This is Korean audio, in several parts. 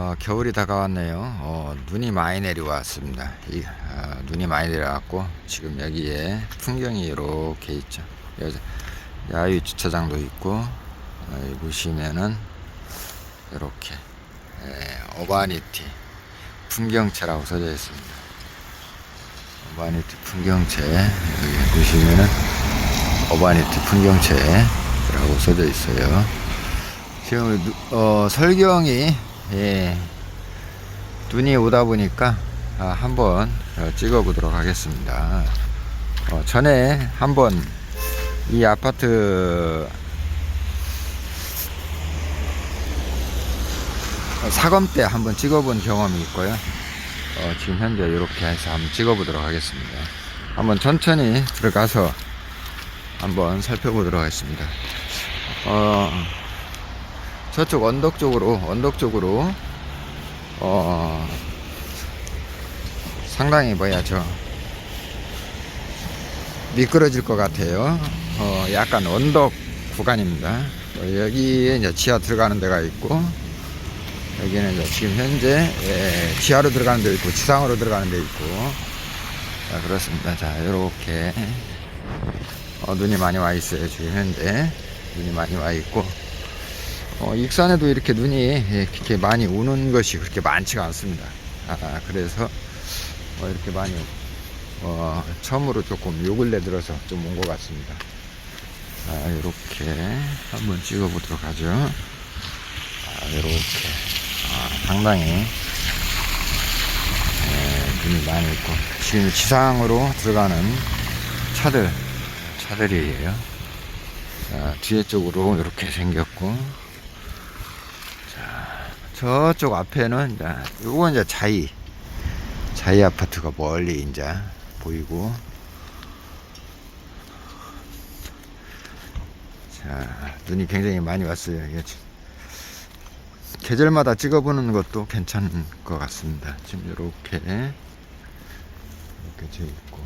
어, 겨울이 다가왔네요. 어, 눈이 많이 내려왔습니다. 이, 어, 눈이 많이 내려왔고 지금 여기에 풍경이 이렇게 있죠. 야외 주차장도 있고 여기 보시면은 이렇게 예, 어바니티 풍경채라고 써져 있습니다. 어바니티 풍경채 여기 보시면은 어바니티 풍경채라고 써져 있어요. 지금 누- 어, 설경이 예, 눈이 오다 보니까 아, 한번 어, 찍어 보도록 하겠습니다. 어, 전에 한번 이 아파트 사검 때 한번 찍어본 경험이 있고요. 어, 지금 현재 이렇게 해서 한번 찍어보도록 하겠습니다. 한번 천천히 들어가서 한번 살펴보도록 하겠습니다. 어, 저쪽 언덕 쪽으로 언덕 쪽으로 어 상당히 뭐야 저 미끄러질 것 같아요. 어 약간 언덕 구간입니다. 어, 여기에 이제 지하 들어가는 데가 있고 여기는 이제 지금 현재 예, 지하로 들어가는 데 있고 지상으로 들어가는 데 있고 자, 그렇습니다. 자 이렇게 어, 눈이 많이 와 있어요. 지금 현재 눈이 많이 와 있고 어, 익산에도 이렇게 눈이 예, 이렇게 많이 오는 것이 그렇게 많지가 않습니다. 아, 그래서 어, 이렇게 많이 어, 처음으로 조금 요 근래 들어서 좀 온 것 같습니다. 자, 이렇게 한번 찍어보도록 하죠. 아, 이렇게 아, 상당히 예, 눈이 많이 있고 지금 지상으로 들어가는 차들 차들이에요. 자, 뒤에 쪽으로 이렇게 생겼고 저쪽 앞에는 이제 요거 이제 자이 자이 아파트가 멀리 이제 보이고. 자 눈이 굉장히 많이 왔어요. 계절마다 찍어보는 것도 괜찮은 것 같습니다. 지금 이렇게 이렇게 돼 있고.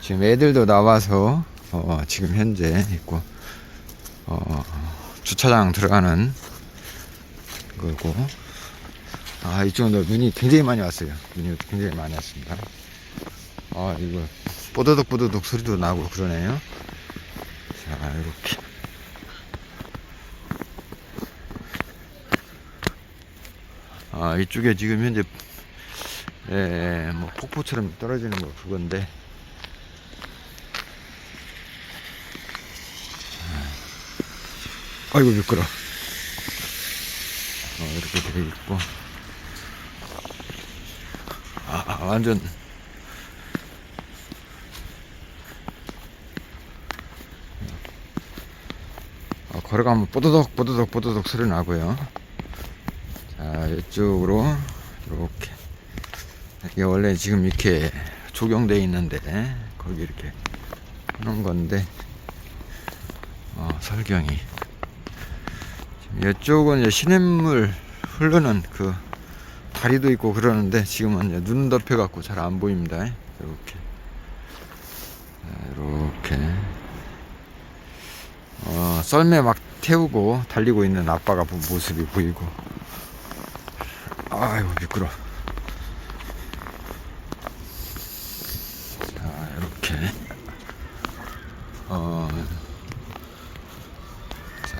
지금 애들도 나와서 어, 지금 현재 있고 어, 주차장 들어가는 거고. 아 이쪽은 눈이 굉장히 많이 왔어요. 눈이 굉장히 많이 왔습니다. 아 이거 뽀드득 뽀드득 소리도 나고 그러네요. 자 이렇게. 아 이쪽에 지금 현재 예, 뭐 폭포처럼 떨어지는 거 그건데. 아이고 미끄러. 어, 이렇게 되어 있고. 아, 아, 완전. 어, 걸어가면 뽀드덕 뽀드덕 뽀드덕 소리 나고요. 자 이쪽으로 이렇게. 이게 원래 지금 이렇게 조경돼 있는데 거기 이렇게 하는 건데 어, 설경이. 지금 이쪽은 이제 시냇물 흐르는 그 다리도 있고 그러는데 지금은 눈 덮여 갖고 잘 안 보입니다. 이렇게 이렇게 어, 썰매 막 태우고 달리고 있는 아빠가 보- 모습이 보이고 아이고 미끄러. 자 이렇게 어. 자,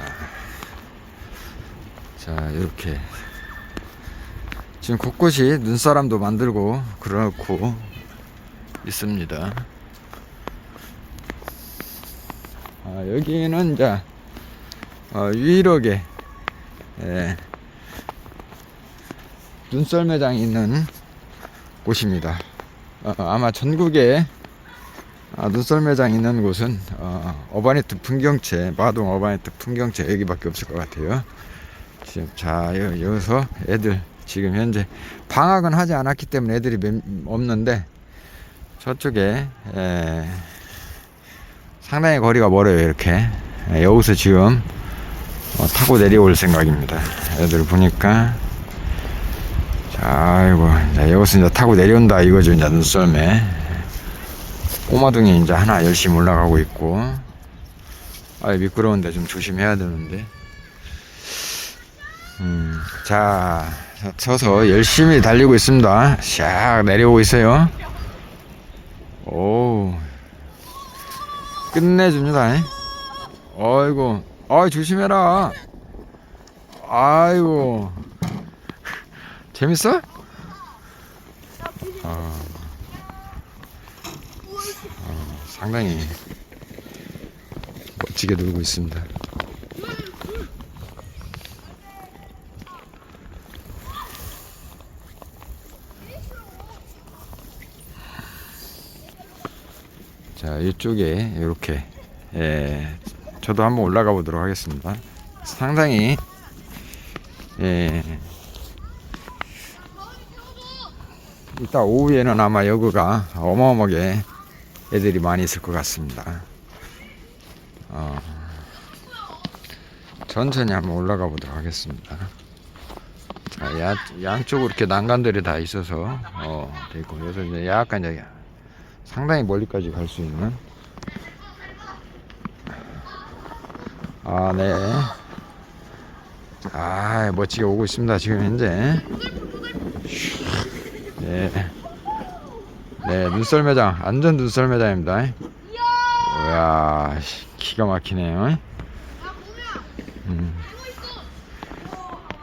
자 이렇게 지금 곳곳이 눈사람도 만들고 그렇고 있습니다. 아, 여기는 이제 어, 유일하게 예, 눈썰 매장이 있는 곳입니다. 어, 아마 전국에 아, 눈썰 매장 있는 곳은 어, 어바니트 풍경채 마동 어바니트 풍경채 여기밖에 없을 것 같아요. 지금 자 여, 여기서 애들 지금 현재 방학은 하지 않았기 때문에 애들이 몇- 없는데 저쪽에 에, 상당히 거리가 멀어요 이렇게. 에, 여기서 지금 어, 타고 내려올 생각입니다. 애들 보니까. 자 아이고 이제 여기서 이제 타고 내려온다 이거죠 이제 눈썰매. 꼬마둥이 이제 하나 열심히 올라가고 있고. 아 미끄러운데 좀 조심해야 되는데 음, 자, 쳐서 열심히 달리고 있습니다. 샥 내려오고 있어요. 오, 끝내줍니다. 아이고, 아 조심해라. 아이고, 재밌어? 어, 어, 상당히 멋지게 놀고 있습니다. 자 이쪽에 이렇게 예, 저도 한번 올라가 보도록 하겠습니다. 상당히 예, 이따 오후에는 아마 여기가 어마어마하게 애들이 많이 있을 것 같습니다. 어, 천천히 한번 올라가 보도록 하겠습니다. 자, 야, 양쪽으로 이렇게 난간들이 다 있어서 어, 돼 있고 그래서 이제 약간 이제 상당히 멀리까지 갈 수 있는 아, 네. 아, 멋지게 오고 있습니다. 지금 현재. 네. 네, 눈썰 매장. 완전 눈썰 매장입니다. 이야, 씨, 기가 막히네요. 음.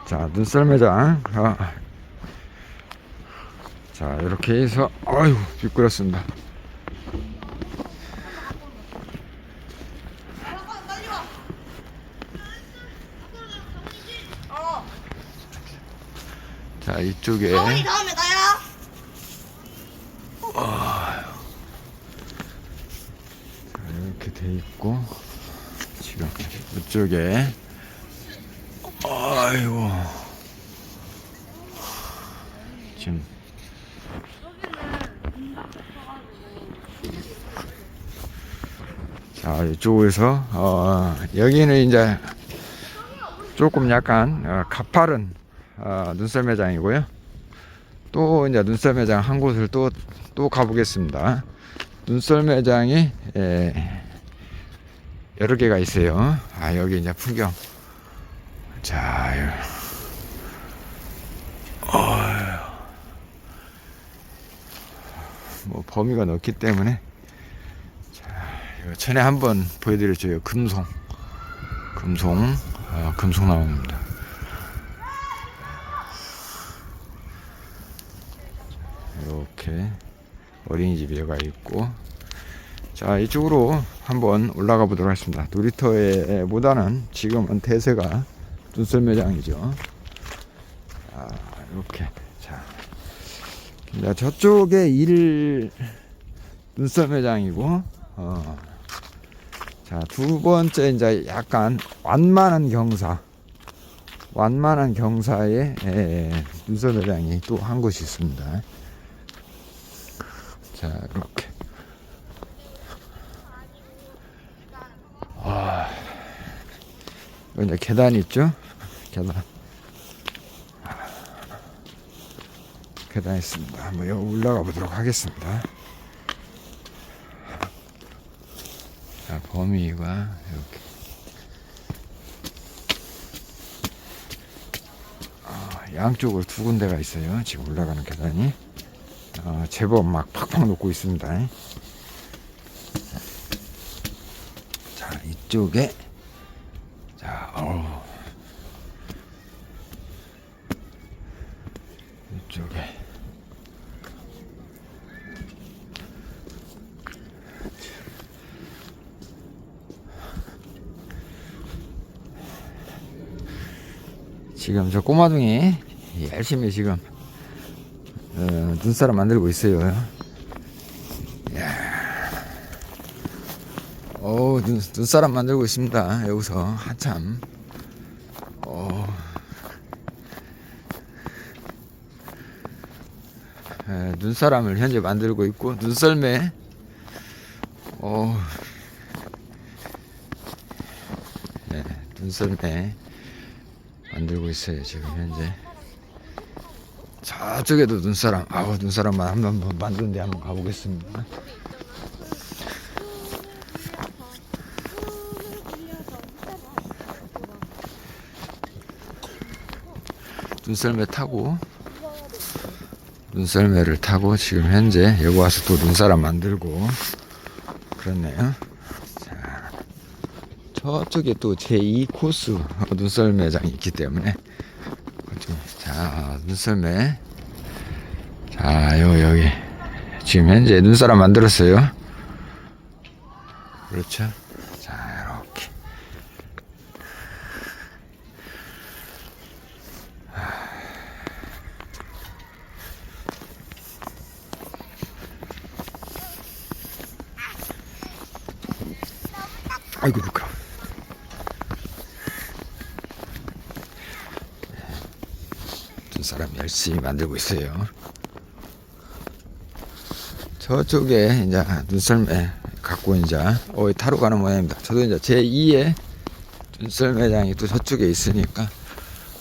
자, 눈썰 매장. 어. 자, 이렇게 해서, 아유, 미끄럽습니다. 자, 이쪽에. 다음이 다음에 나야. 이렇게 돼 있고 지금 이쪽에 아이고 지금 자 이쪽에서 어 여기는 이제 조금 약간 어, 가파른 어, 눈썰 매장이고요 또 이제 눈썰 매장 한 곳을 또 또 가보겠습니다. 눈썰 매장이 예, 여러 개가 있어요. 아 여기 이제 풍경. 자, 어휴. 뭐 범위가 넓기 때문에 자, 전에 한번 보여드렸죠. 금송, 금송, 어, 금송 나옵니다. 이렇게 어린이집에 가 있고. 자 이쪽으로 한번 올라가 보도록 하겠습니다. 놀이터에 보다는 지금은 대세가 눈썰 매장이죠. 자 이렇게. 자 자, 저쪽에 일 눈썰 매장이고 어. 자두 번째 이제 약간 완만한 경사. 완만한 경사에 에, 눈썰 매장이 또 한 곳이 있습니다 자, 이렇게. 와. 여기 이제 계단 있죠? 계단. 계단 있습니다. 한번 여기 올라가 보도록 하겠습니다. 자, 범위가 이렇게. 아, 양쪽으로 두 군데가 있어요. 지금 올라가는 계단이. 어, 제법 막 팍팍 녹고 있습니다. 자, 이쪽에 자, 어 이쪽에 지금 저 꼬마둥이 열심히 지금 어, 눈사람 만들고 있어요. 야. 오, 눈, 눈사람 만들고 있습니다. 여기서 한참. 오. 에, 눈사람을 현재 만들고 있고 눈썰매. 오. 네, 눈썰매 만들고 있어요 지금 현재. 저쪽에도 눈사람, 아우 눈사람만 한번 만드는데 한번 가보겠습니다. 눈썰매 타고 눈썰매를 타고 지금 현재 여기 와서 또 눈사람 만들고 그렇네요. 자, 저쪽에 또 제2 코스 눈썰매장이 있기 때문에 자 눈썰매 자 요 여기 지금 현재 눈사람 만들었어요. 그렇죠. 자 이렇게 아이고 미끄러. 두 사람 열심히 만들고 있어요. 저쪽에 이제 눈썰매 갖고 이제 어이 타러 가는 모양입니다. 저도 이제 제 2의 눈썰매장이 또 저쪽에 있으니까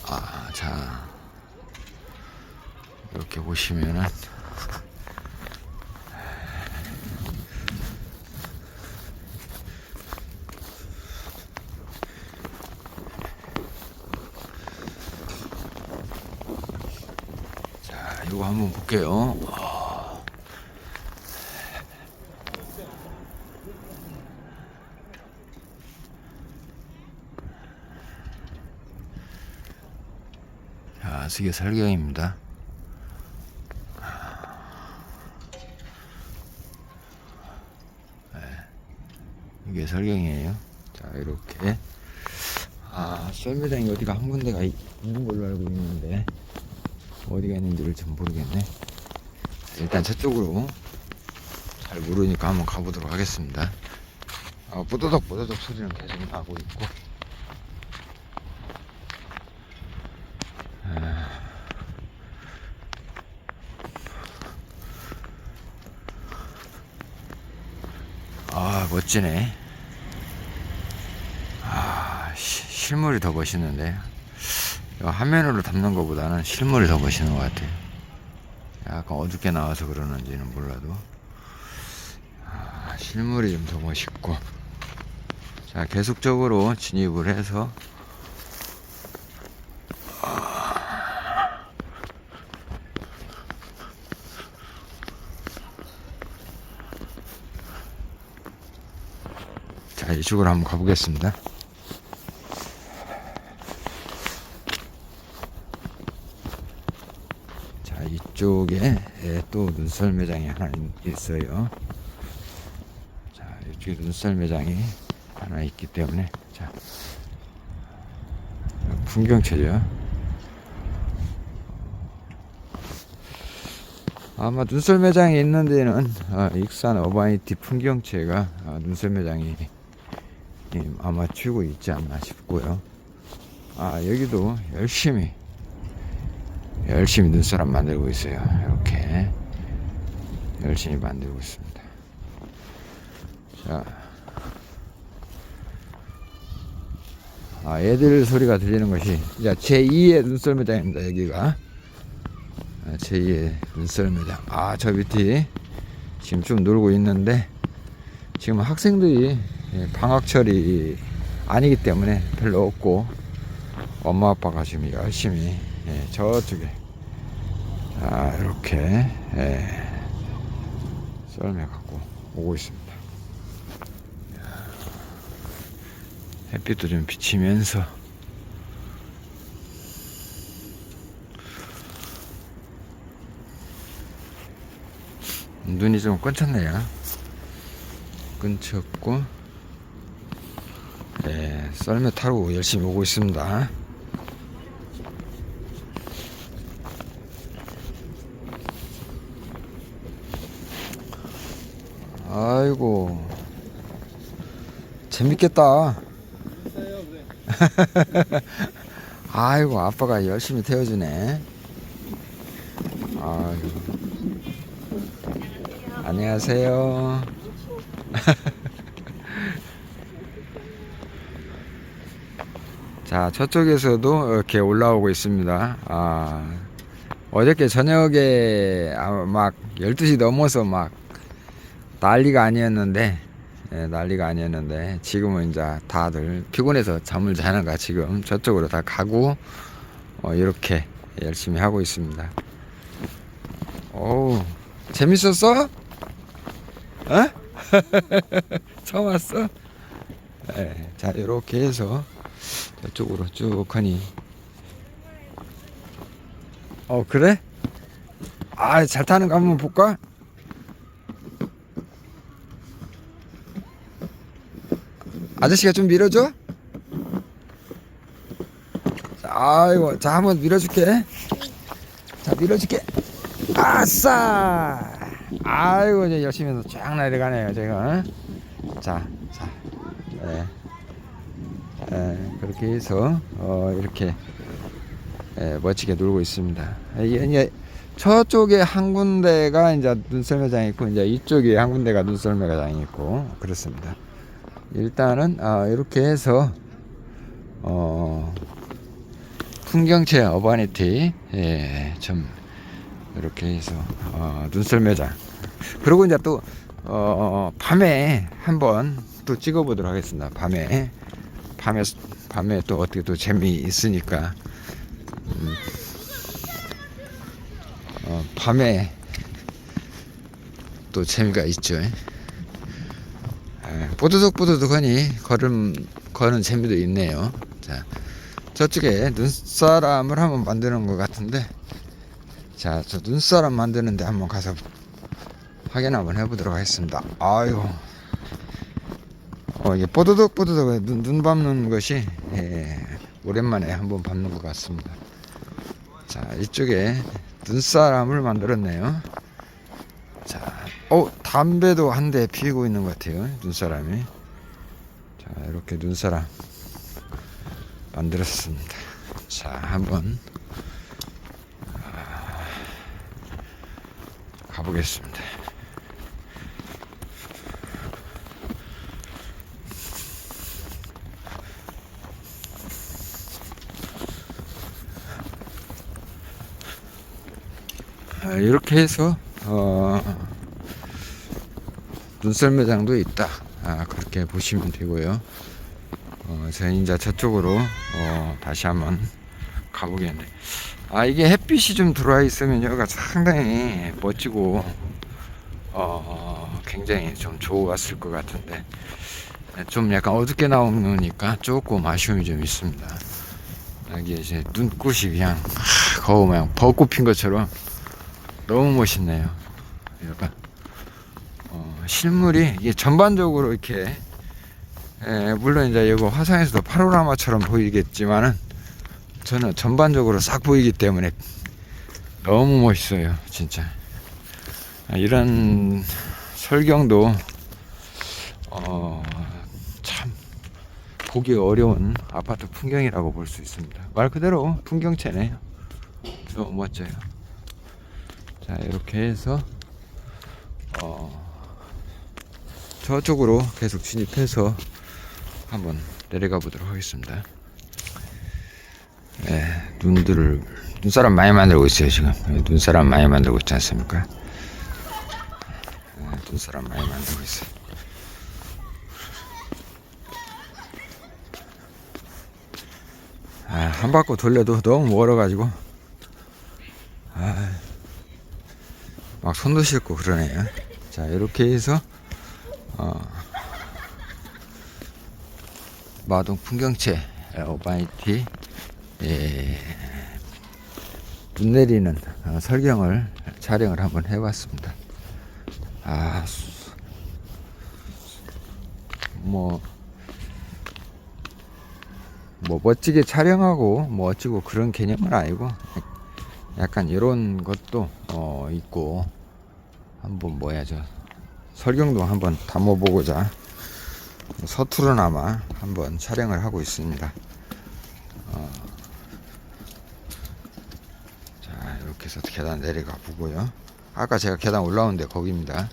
아, 자 이렇게 보시면은 자, 이거 한번 볼게요. 자, 이게 설경입니다. 네, 이게 설경이에요. 자, 이렇게. 아, 썰매장이 어디가 한 군데가 있- 있는 걸로 알고 있는데, 어디가 있는지를 좀 모르겠네. 일단 저쪽으로 잘 모르니까 한번 가보도록 하겠습니다. 아, 뽀드덕 뽀드덕 소리는 계속 나고 있고. 아, 멋지네. 아, 시- 실물이 더 멋있는데. 화면으로 담는 것보다는 실물이 더 멋있는 것 같아요. 약간 어둡게 나와서 그러는지는 몰라도. 아, 실물이 좀 더 멋있고. 자, 계속적으로 진입을 해서. 자, 이쪽으로 한번 가보겠습니다. 이쪽에 예, 또 눈썰 매장이 하나 있- 있어요. 자, 이쪽에 눈썰 매장이 하나 있기 때문에 자, 풍경채죠. 아마 눈썰 매장이 있는 데는 아, 익산 어바니티 풍경채가 아, 눈썰 매장이 예, 아마 치고 있지 않나 싶고요. 아 여기도 열심히 열심히 눈사람 만들고 있어요. 이렇게 열심히 만들고 있습니다. 자, 아 애들 소리가 들리는 것이 이제 제 2의 눈썰매장입니다. 여기가 아, 제 2의 눈썰매장. 아 저 밑에 지금 좀 놀고 있는데 지금 학생들이 예, 방학철이 아니기 때문에 별로 없고 엄마 아빠가 지금 열심히 예, 저쪽에 자 이렇게 예, 썰매 갖고 오고 있습니다. 햇빛도 좀 비치면서 눈이 좀 끊쳤네요. 끊쳤고 네, 썰매 타고 열심히 오고 있습니다. 아이고 재밌겠다. 아이고 아빠가 열심히 태워주네. 아이고 안녕하세요. 자, 저쪽에서도 이렇게 올라오고 있습니다. 아, 어저께 저녁에 아마 막 12시 넘어서 막 난리가 아니었는데, 예, 난리가 아니었는데, 지금은 이제 다들 피곤해서 잠을 자는가 지금 저쪽으로 다 가고, 어, 이렇게 열심히 하고 있습니다. 오, 재밌었어? 어? 처음 왔어? 네, 자, 이렇게 해서 저쪽으로 쭉 하니. 어, 그래? 아, 잘 타는 거 한번 볼까? 아저씨가 좀 밀어줘? 자, 아이고, 자, 한번 밀어줄게. 자, 밀어줄게. 아싸! 아이고, 이제 열심히 해서 쫙 내려가네요, 제가. 자, 자, 네. 네, 그렇게 해서, 어, 이렇게, 예, 멋지게 놀고 있습니다. 이게 이제 저쪽에 한 군데가 이제 눈썰매장이 있고, 이제 이쪽에 한 군데가 눈썰매장이 있고, 그렇습니다. 일단은, 아, 이렇게 해서, 어, 풍경체 어바니티, 예, 좀, 이렇게 해서, 어, 눈썰 매장. 그리고 이제 또, 어, 밤에 한번 또 찍어보도록 하겠습니다. 밤에. 밤에, 밤에 또 어떻게 또 재미 있으니까. 어, 밤에 또 재미가 있죠. 에, 뽀드득뽀드득하니 걸음 거는 재미도 있네요. 자, 저쪽에 눈사람을 한번 만드는 것 같은데, 자, 저 눈사람 만드는데 한번 가서 확인 한번 해보도록 하겠습니다. 아유, 어, 이게 뽀드득뽀드득 눈, 눈 밟는 것이 예, 오랜만에 한번 밟는 것 같습니다. 자, 이쪽에 눈사람을 만들었네요. 자, 어, 담배도 한 대 피우고 있는 것 같아요. 눈사람이. 자, 이렇게 눈사람 만들었습니다. 자, 한번 아, 가보겠습니다. 아, 이렇게 해서 어, 눈썰 매장도 있다. 아, 그렇게 보시면 되고요. 어, 저희 이제 저쪽으로 어, 다시 한번 가보겠는데, 아 이게 햇빛이 좀 들어와 있으면 여기가 상당히 멋지고 어, 굉장히 좀 좋았을 것 같은데 좀 약간 어둡게 나오니까 조금 아쉬움이 좀 있습니다. 여기 이제 눈꽃이 그냥 하, 거우 모양 벚꽃 핀 것처럼 너무 멋있네요. 약간 어, 실물이 이게 전반적으로 이렇게 에, 물론 이제 이거 화상에서도 파노라마처럼 보이겠지만은 저는 전반적으로 싹 보이기 때문에 너무 멋있어요, 진짜. 아, 이런 설경도 어, 참 보기 어려운 아파트 풍경이라고 볼 수 있습니다. 말 그대로 풍경체네요. 너무 멋져요. 자 이렇게 해서 어, 저쪽으로 계속 진입해서 한번 내려가 보도록 하겠습니다. 네, 눈들을 눈사람 많이 만들고 있어요 지금 네, 눈사람 많이 만들고 있지 않습니까? 네, 눈사람 많이 만들고 있어요. 아, 한 바퀴 돌려도 너무 멀어가지고 막 손도 싣고 그러네요. 자 이렇게 해서 어, 마동 풍경채 오바이티 예, 눈 내리는 어, 설경을 촬영을 한번 해봤습니다. 아, 수- 뭐, 뭐 멋지게 촬영하고 뭐 어찌고 그런 개념은 아니고 약간 이런 것도 어, 있고 한번 뭐야 저 설경도 한번 담아보고자 서투르나마 한번 촬영을 하고 있습니다. 어, 자 이렇게 해서 계단 내려가 보고요. 아까 제가 계단 올라오는데 거기입니다.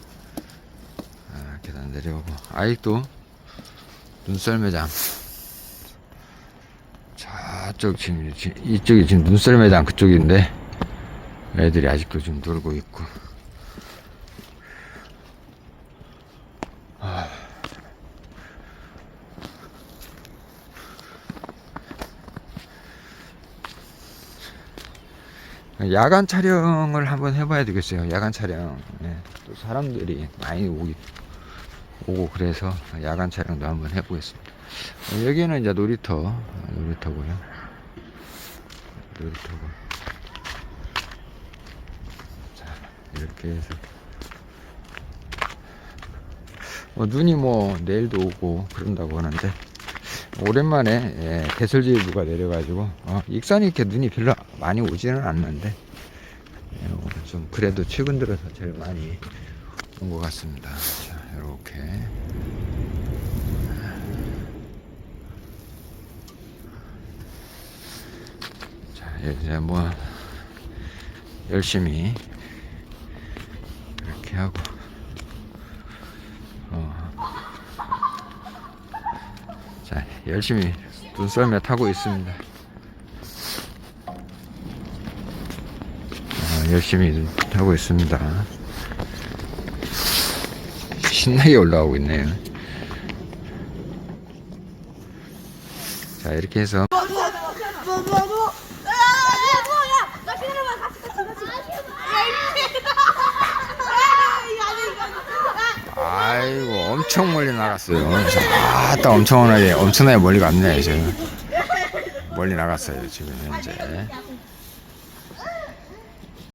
아, 계단 내려오고 아직도 눈썰매장 저쪽 지금 지- 이쪽이 지금 눈썰매장 그쪽인데 애들이 아직도 좀 놀고 있고 야간 촬영을 한번 해봐야 되겠어요. 야간 촬영. 예, 또 사람들이 많이 오기, 오고 그래서 야간 촬영도 한번 해보겠습니다. 어, 여기는 이제 놀이터, 어, 놀이터고요. 놀이터고. 자, 이렇게 해서. 뭐 눈이 뭐 내일도 오고 그런다고 하는데 오랜만에 예, 대설주의보가 내려가지고 어, 익산이 이렇게 눈이 별로 많이 오지는 않는데 예, 좀 그래도 최근 들어서 제일 많이 온 것 같습니다. 자 이렇게 자 이제 뭐 열심히 이렇게 하고 어. 자, 열심히 눈썰매 타고 있습니다. 아, 열심히 타고 있습니다. 신나게 올라오고 있네요. 자, 이렇게 해서 뭐, 뭐, 뭐? 아, 뭐야? 나 기다려봐. 같이, 같이, 같이. 아이고 엄청 멀리 나갔어요. 아따 엄청나게 엄청나게 멀리 갔네 지금. 멀리 나갔어요 지금 현재.